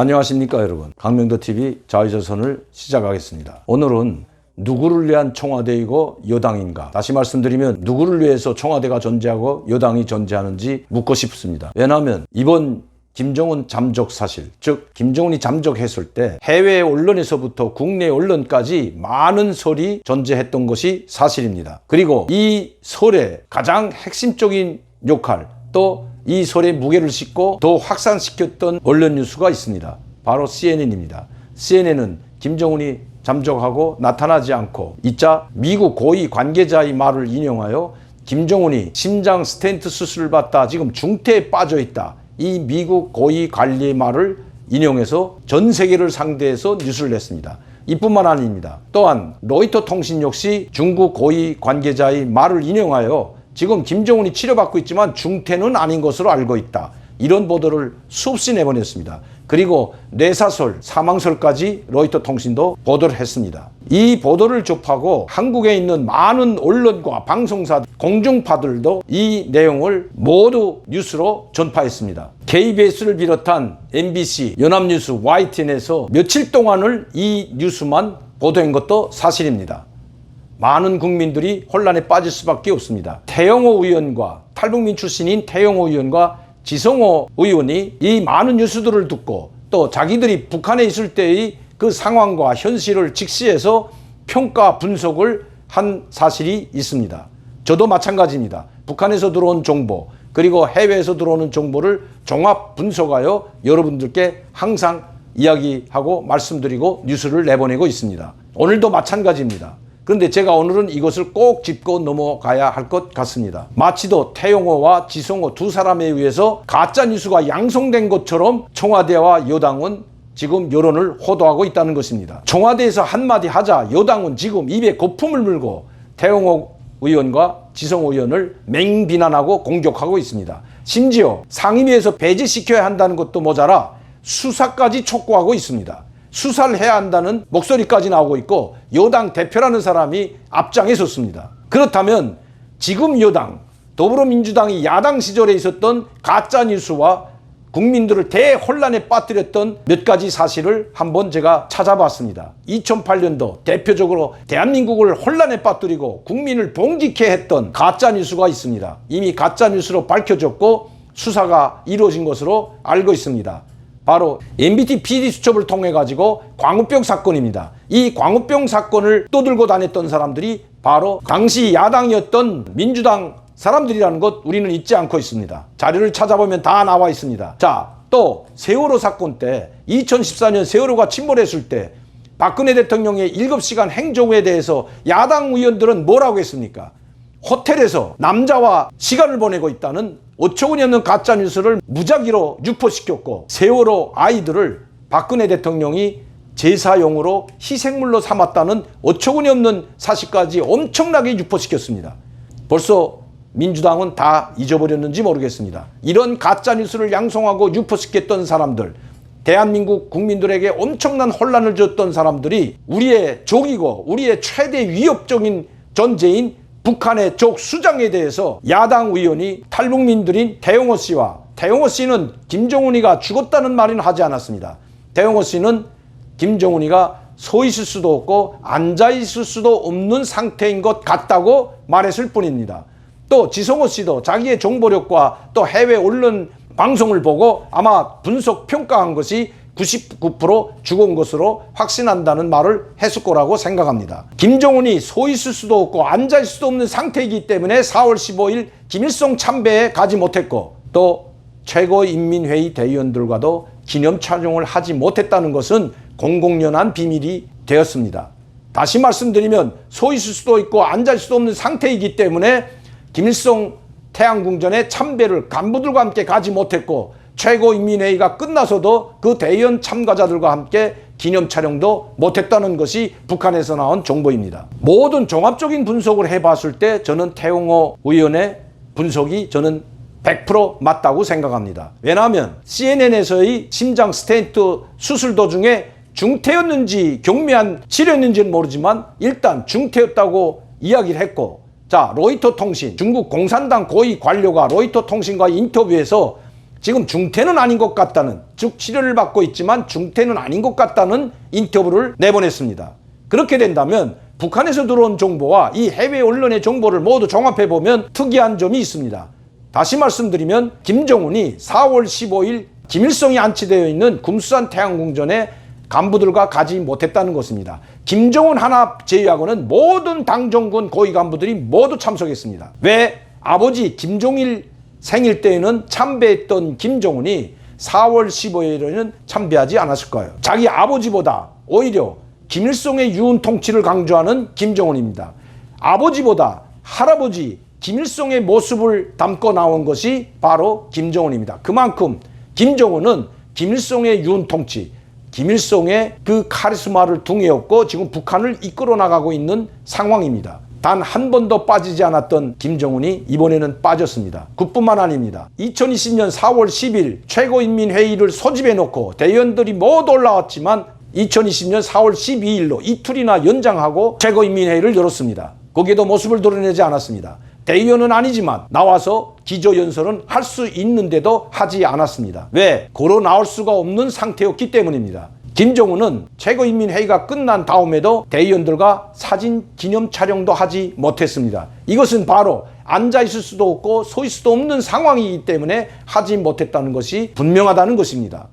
안녕하십니까 여러분. 강명도TV 자유조선을 시작하겠습니다. 오늘은 누구를 위한 청와대이고 여당인가? 다시 말씀드리면 누구를 위해서 청와대가 존재하고 여당이 존재하는지 묻고 싶습니다. 왜냐하면 이번 김정은 잠적 사실 즉 김정은이 잠적했을 때 해외 언론에서부터 국내 언론까지 많은 설이 존재했던 것이 사실입니다. 그리고 이 설의 가장 핵심적인 역할 또 이 설의 무게를 싣고 더 확산시켰던 언론 뉴스가 있습니다. 바로 CNN입니다. CNN은 김정은이 잠적하고 나타나지 않고 이자 미국 고위 관계자의 말을 인용하여 김정은이 심장 스텐트 수술을 받다 지금 중태에 빠져 있다. 이 미국 고위 관리의 말을 인용해서 전 세계를 상대해서 뉴스를 냈습니다. 이뿐만 아닙니다. 또한 로이터 통신 역시 중국 고위 관계자의 말을 인용하여 지금 김정은이 치료받고 있지만 중태는 아닌 것으로 알고 있다. 이런 보도를 수없이 내보냈습니다. 그리고 뇌사설, 사망설까지 로이터 통신도 보도를 했습니다. 이 보도를 접하고 한국에 있는 많은 언론과 방송사, 공중파들도 이 내용을 모두 뉴스로 전파했습니다. KBS를 비롯한 MBC, 연합뉴스, YTN에서 며칠 동안을 이 뉴스만 보도한 것도 사실입니다. 많은 국민들이 혼란에 빠질 수밖에 없습니다. 태영호 의원과 탈북민 출신인 태영호 의원과 지성호 의원이 이 많은 뉴스들을 듣고 또 자기들이 북한에 있을 때의 그 상황과 현실을 직시해서 평가 분석을 한 사실이 있습니다. 저도 마찬가지입니다. 북한에서 들어온 정보 그리고 해외에서 들어오는 정보를 종합 분석하여 여러분들께 항상 이야기하고 말씀드리고 뉴스를 내보내고 있습니다. 오늘도 마찬가지입니다. 그런데 제가 오늘은 이것을 꼭 짚고 넘어가야 할 것 같습니다. 마치도 태용호와 지성호 두 사람에 의해서 가짜 뉴스가 양성된 것처럼 청와대와 여당은 지금 여론을 호도하고 있다는 것입니다. 청와대에서 한마디 하자 여당은 지금 입에 거품을 물고 태용호 의원과 지성호 의원을 맹비난하고 공격하고 있습니다. 심지어 상임위에서 배제시켜야 한다는 것도 모자라 수사까지 촉구하고 있습니다. 수사를 해야 한다는 목소리까지 나오고 있고 여당 대표라는 사람이 앞장에 섰습니다. 그렇다면 지금 여당 더불어민주당이 야당 시절에 있었던 가짜 뉴스와 국민들을 대혼란에 빠뜨렸던 몇 가지 사실을 한번 제가 찾아봤습니다. 2008년도 대표적으로 대한민국을 혼란에 빠뜨리고 국민을 봉직해 했던 가짜 뉴스가 있습니다. 이미 가짜 뉴스로 밝혀졌고 수사가 이루어진 것으로 알고 있습니다. 바로 MBT PD 수첩을 통해 가지고 광우병 사건입니다. 이 광우병 사건을 떠들고 다녔던 사람들이 바로 당시 야당이었던 민주당 사람들이라는 것 우리는 잊지 않고 있습니다. 자료를 찾아보면 다 나와 있습니다. 자, 또 세월호 사건 때 2014년 세월호가 침몰했을 때 박근혜 대통령의 7시간 행정에 대해서 야당 의원들은 뭐라고 했습니까? 호텔에서 남자와 시간을 보내고 있다는 어처구니 없는 가짜 뉴스를 무작위로 유포시켰고 세월호 아이들을 박근혜 대통령이 제사용으로 희생물로 삼았다는 어처구니 없는 사실까지 엄청나게 유포시켰습니다. 벌써 민주당은 다 잊어버렸는지 모르겠습니다. 이런 가짜 뉴스를 양성하고 유포시켰던 사람들, 대한민국 국민들에게 엄청난 혼란을 줬던 사람들이 우리의 적이고 우리의 최대 위협적인 존재인 북한의 적 수장에 대해서 야당 의원이 탈북민들인 태용호 씨와 태용호 씨는 김정은이가 죽었다는 말은 하지 않았습니다. 태용호 씨는 김정은이가 서 있을 수도 없고 앉아 있을 수도 없는 상태인 것 같다고 말했을 뿐입니다. 또 지성호 씨도 자기의 정보력과 또 해외 언론 방송을 보고 아마 분석 평가한 것이 99% 죽은 것으로 확신한다는 말을 했을 거라고 생각합니다. 김정은이 서 있을 수도 없고 앉아 있을 수도 없는 상태이기 때문에 4월 15일 김일성 참배에 가지 못했고 또 최고인민회의 대의원들과도 기념 촬영을 하지 못했다는 것은 공공연한 비밀이 되었습니다. 다시 말씀드리면 서 있을 수도 있고 앉아 있을 수도 없는 상태이기 때문에 김일성 태양궁전에 참배를 간부들과 함께 가지 못했고 최고인민회의가 끝나서도 그 대의원 참가자들과 함께 기념 촬영도 못했다는 것이 북한에서 나온 정보입니다. 모든 종합적인 분석을 해봤을 때 저는 태용호 의원의 분석이 저는 100% 맞다고 생각합니다. 왜냐하면 CNN에서의 심장 스텐트 수술 도중에 중태였는지 경미한 치료였는지는 모르지만 일단 중태였다고 이야기를 했고 자 로이터 통신 중국 공산당 고위 관료가 로이터 통신과 인터뷰에서 지금 중태는 아닌 것 같다는 즉 치료를 받고 있지만 중태는 아닌 것 같다는 인터뷰를 내보냈습니다. 그렇게 된다면 북한에서 들어온 정보와 이 해외 언론의 정보를 모두 종합해 보면 특이한 점이 있습니다. 다시 말씀드리면 김정은이 4월 15일 김일성이 안치되어 있는 금수산 태양궁전에 간부들과 가지 못했다는 것입니다. 김정은 하나 제외하고는 모든 당정군 고위 간부들이 모두 참석했습니다. 왜 아버지 김종일 생일 때에는 참배했던 김정은이 4월 15일에는 참배하지 않았을까요? 자기 아버지보다 오히려 김일성의 유은 통치를 강조하는 김정은입니다. 아버지보다 할아버지 김일성의 모습을 담고 나온 것이 바로 김정은입니다. 그만큼 김정은은 김일성의 유은 통치, 김일성의 그 카리스마를 둥이었고 지금 북한을 이끌어 나가고 있는 상황입니다. 단 한 번도 빠지지 않았던 김정은이 이번에는 빠졌습니다. 그뿐만 아닙니다. 2020년 4월 10일 최고인민회의를 소집해 놓고 대의원들이 모두 올라왔지만 2020년 4월 12일로 이틀이나 연장하고 최고인민회의를 열었습니다. 거기에도 모습을 드러내지 않았습니다. 대의원은 아니지만 나와서 기조연설은 할 수 있는데도 하지 않았습니다. 왜? 걸어 나올 수가 없는 상태였기 때문입니다. 김정은은 최고인민회의가 끝난 다음에도 대의원들과 사진 기념 촬영도 하지 못했습니다. 이것은 바로 앉아 있을 수도 없고 서 있을 수도 없는 상황이기 때문에 하지 못했다는 것이 분명하다는 것입니다.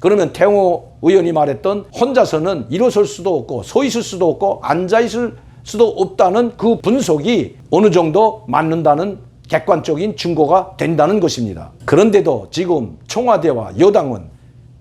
그러면 태용호 의원이 말했던 혼자서는 일어설 수도 없고 서 있을 수도 없고 앉아 있을 수도 없다는 그 분석이 어느 정도 맞는다는 객관적인 증거가 된다는 것입니다. 그런데도 지금 청와대와 여당은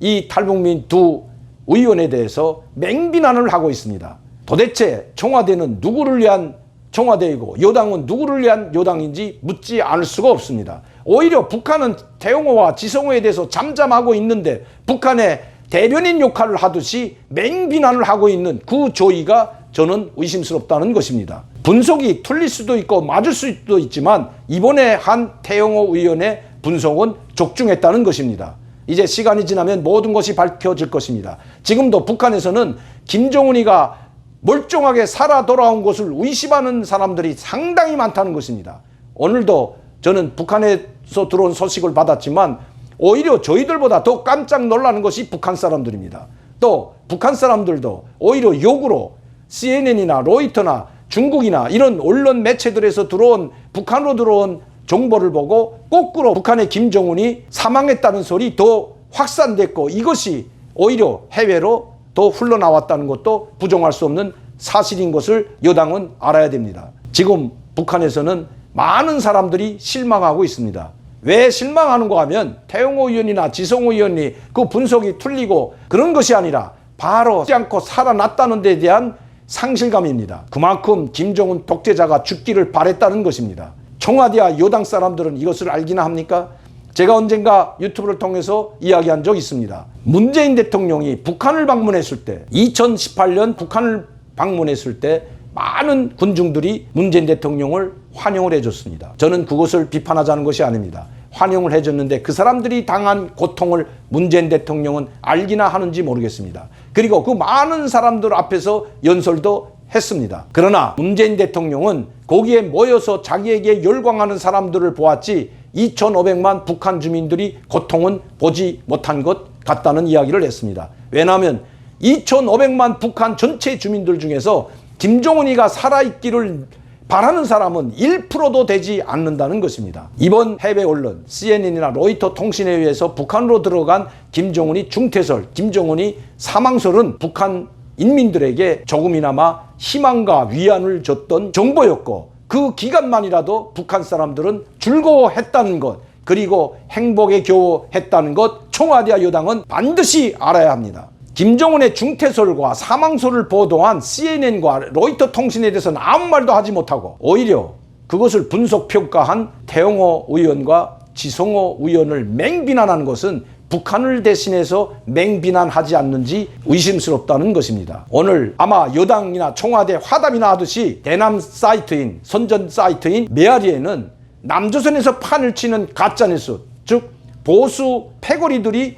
이 탈북민 두 의원에 대해서 맹비난을 하고 있습니다. 도대체 청와대는 누구를 위한 청와대이고 여당은 누구를 위한 여당인지 묻지 않을 수가 없습니다. 오히려 북한은 태용호와 지성호에 대해서 잠잠하고 있는데 북한의 대변인 역할을 하듯이 맹비난을 하고 있는 그 조의가 저는 의심스럽다는 것입니다. 분석이 틀릴 수도 있고 맞을 수도 있지만 이번에 한 태영호 의원의 분석은 적중했다는 것입니다. 이제 시간이 지나면 모든 것이 밝혀질 것입니다. 지금도 북한에서는 김정은이가 멀쩡하게 살아 돌아온 것을 의심하는 사람들이 상당히 많다는 것입니다. 오늘도 저는 북한에서 들어온 소식을 받았지만 오히려 저희들보다 더 깜짝 놀라는 것이 북한 사람들입니다. 또 북한 사람들도 오히려 욕으로 CNN이나 로이터나 중국이나 이런 언론 매체들에서 들어온 북한으로 들어온 정보를 보고 거꾸로 북한의 김정은이 사망했다는 소리 더 확산됐고 이것이 오히려 해외로 더 흘러나왔다는 것도 부정할 수 없는 사실인 것을 여당은 알아야 됩니다. 지금 북한에서는 많은 사람들이 실망하고 있습니다. 왜 실망하는가 하면 태용호 의원이나 지성호 의원이 그 분석이 틀리고 그런 것이 아니라 바로 죽지 않고 살아났다는 데 대한 상실감입니다. 그만큼 김정은 독재자가 죽기를 바랬다는 것입니다. 청와대와 여당 사람들은 이것을 알기나 합니까? 제가 언젠가 유튜브를 통해서 이야기한 적 있습니다. 문재인 대통령이 북한을 방문했을 때 2018년 북한을 방문했을 때 많은 군중들이 문재인 대통령을 환영을 해줬습니다. 저는 그것을 비판하자는 것이 아닙니다. 환영을 해줬는데 그 사람들이 당한 고통을 문재인 대통령은 알기나 하는지 모르겠습니다. 그리고 그 많은 사람들 앞에서 연설도 했습니다. 그러나 문재인 대통령은 거기에 모여서 자기에게 열광하는 사람들을 보았지 2,500만 북한 주민들이 고통은 보지 못한 것 같다는 이야기를 했습니다. 왜냐하면 2,500만 북한 전체 주민들 중에서 김정은이가 살아있기를 바라는 사람은 1%도 되지 않는다는 것입니다. 이번 해외 언론 CNN이나 로이터 통신에 의해서 북한으로 들어간 김정은이 중퇴설, 김정은이 사망설은 북한 인민들에게 조금이나마 희망과 위안을 줬던 정보였고 그 기간만이라도 북한 사람들은 즐거워했다는 것 그리고 행복에 겨워했다는 것 청와대와 여당은 반드시 알아야 합니다. 김정은의 중퇴설과 사망설을 보도한 CNN과 로이터 통신에 대해서는 아무 말도 하지 못하고 오히려 그것을 분석 평가한 태영호 의원과 지성호 의원을 맹비난하는 것은 북한을 대신해서 맹비난하지 않는지 의심스럽다는 것입니다. 오늘 아마 여당이나 청와대 화답이나 하듯이 대남 사이트인 선전 사이트인 메아리에는 남조선에서 판을 치는 가짜뉴스 즉 보수 패거리들이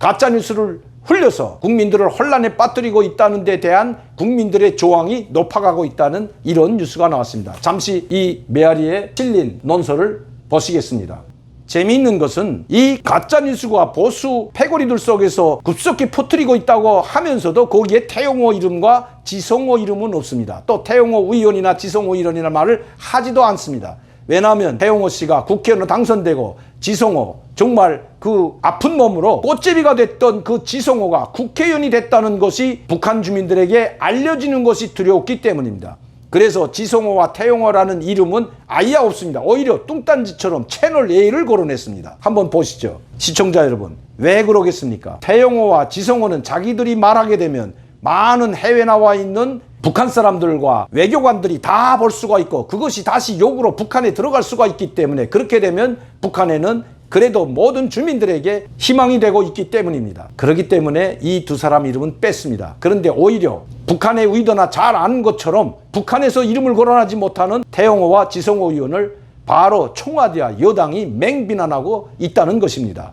가짜뉴스를 흘려서 국민들을 혼란에 빠뜨리고 있다는 데 대한 국민들의 조항이 높아가고 있다는 이런 뉴스가 나왔습니다. 잠시 이 메아리에 실린 논설을 보시겠습니다. 재미있는 것은 이 가짜 뉴스가 보수 패거리들 속에서 급속히 퍼뜨리고 있다고 하면서도 거기에 태용호 이름과 지성호 이름은 없습니다. 또 태용호 의원이나 지성호 의원이나 말을 하지도 않습니다. 왜냐하면 태용호 씨가 국회의원으로 당선되고 지성호 정말 그 아픈 몸으로 꽃제비가 됐던 그 지성호가 국회의원이 됐다는 것이 북한 주민들에게 알려지는 것이 두려웠기 때문입니다. 그래서 지성호와 태용호라는 이름은 아예 없습니다. 오히려 뚱딴지처럼 채널 A를 거론했습니다. 한번 보시죠. 시청자 여러분, 왜 그러겠습니까? 태용호와 지성호는 자기들이 말하게 되면 많은 해외 나와 있는 북한 사람들과 외교관들이 다 볼 수가 있고 그것이 다시 욕으로 북한에 들어갈 수가 있기 때문에 그렇게 되면 북한에는 그래도 모든 주민들에게 희망이 되고 있기 때문입니다. 그렇기 때문에 이 두 사람 이름은 뺐습니다. 그런데 오히려 북한의 의도나 잘 아는 것처럼 북한에서 이름을 거론하지 못하는 태영호와 지성호 의원을 바로 청와대와 여당이 맹비난하고 있다는 것입니다.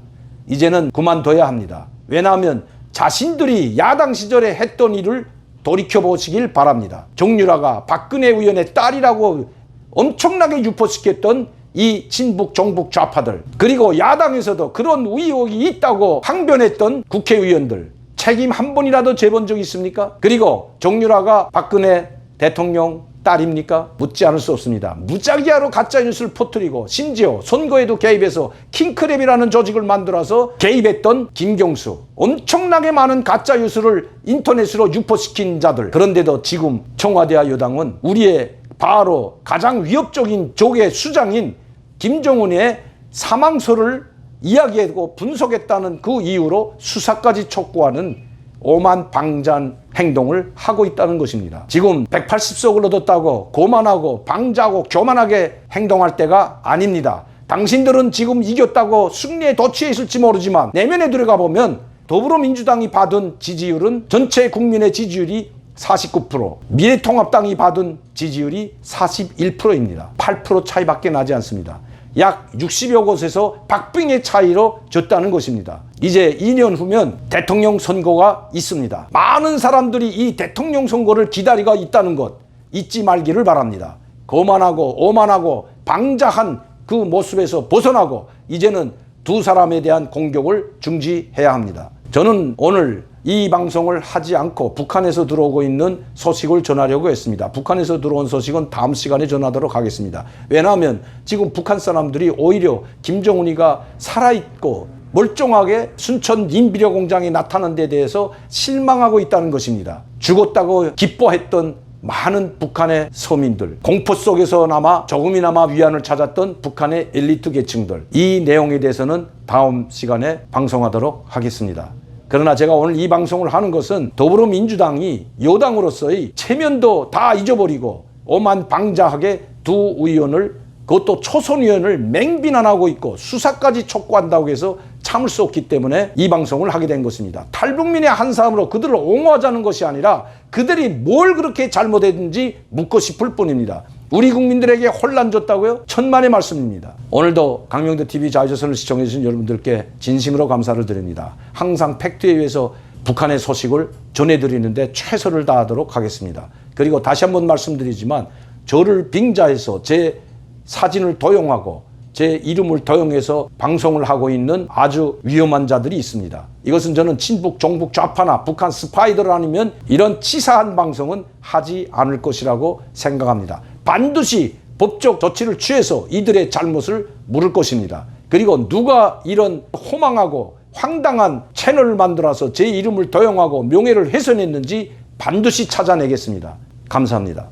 이제는 그만둬야 합니다. 왜냐하면 자신들이 야당 시절에 했던 일을 돌이켜 보시길 바랍니다. 정유라가 박근혜 의원의 딸이라고 엄청나게 유포시켰던 이 친북 정북 좌파들 그리고 야당에서도 그런 의혹이 있다고 항변했던 국회의원들 책임 한 번이라도 재본 적 있습니까? 그리고 정유라가 박근혜 대통령 딸입니까? 묻지 않을 수 없습니다. 무작위하로 가짜 뉴스를 퍼뜨리고 심지어 선거에도 개입해서 킹크랩이라는 조직을 만들어서 개입했던 김경수 엄청나게 많은 가짜 뉴스를 인터넷으로 유포시킨 자들 그런데도 지금 청와대와 여당은 우리의 바로 가장 위협적인 적의 수장인 김정은의 사망설을 이야기하고 분석했다는 그 이유로 수사까지 촉구하는 오만 방잔 행동을 하고 있다는 것입니다. 지금 180석을 얻었다고 고만하고 방자하고 교만하게 행동할 때가 아닙니다. 당신들은 지금 이겼다고 승리에 도취해 있을지 모르지만 내면에 들어가 보면 더불어민주당이 받은 지지율은 전체 국민의 지지율이 49%, 미래통합당이 받은 지지율이 41%입니다. 8% 차이밖에 나지 않습니다. 약 60여 곳에서 박빙의 차이로 졌다는 것입니다. 이제 2년 후면 대통령 선거가 있습니다. 많은 사람들이 이 대통령 선거를 기다리고 있다는 것 잊지 말기를 바랍니다. 거만하고 오만하고 방자한 그 모습에서 벗어나고 이제는 두 사람에 대한 공격을 중지해야 합니다. 저는 오늘 이 방송을 하지 않고 북한에서 들어오고 있는 소식을 전하려고 했습니다. 북한에서 들어온 소식은 다음 시간에 전하도록 하겠습니다. 왜냐하면 지금 북한 사람들이 오히려 김정은이가 살아있고 멀쩡하게 순천 인비료 공장에 나타난 데 대해서 실망하고 있다는 것입니다. 죽었다고 기뻐했던 많은 북한의 서민들, 공포 속에서나마 조금이나마 위안을 찾았던 북한의 엘리트 계층들, 이 내용에 대해서는 다음 시간에 방송하도록 하겠습니다. 그러나 제가 오늘 이 방송을 하는 것은 더불어민주당이 여당으로서의 체면도 다 잊어버리고 오만 방자하게 두 의원을 그것도 초선 의원을 맹비난하고 있고 수사까지 촉구한다고 해서 참을 수 없기 때문에 이 방송을 하게 된 것입니다. 탈북민의 한 사람으로 그들을 옹호하자는 것이 아니라 그들이 뭘 그렇게 잘못했는지 묻고 싶을 뿐입니다. 우리 국민들에게 혼란 줬다고요? 천만의 말씀입니다. 오늘도 강명도 TV 자유조선을 시청해 주신 여러분들께 진심으로 감사를 드립니다. 항상 팩트에 의해서 북한의 소식을 전해드리는데 최선을 다하도록 하겠습니다. 그리고 다시 한번 말씀드리지만 저를 빙자해서 제 사진을 도용하고 제 이름을 도용해서 방송을 하고 있는 아주 위험한 자들이 있습니다. 이것은 저는 친북, 종북, 좌파나 북한 스파이들 아니면 이런 치사한 방송은 하지 않을 것이라고 생각합니다. 반드시 법적 조치를 취해서 이들의 잘못을 물을 것입니다. 그리고 누가 이런 호망하고 황당한 채널을 만들어서 제 이름을 도용하고 명예를 훼손했는지 반드시 찾아내겠습니다. 감사합니다.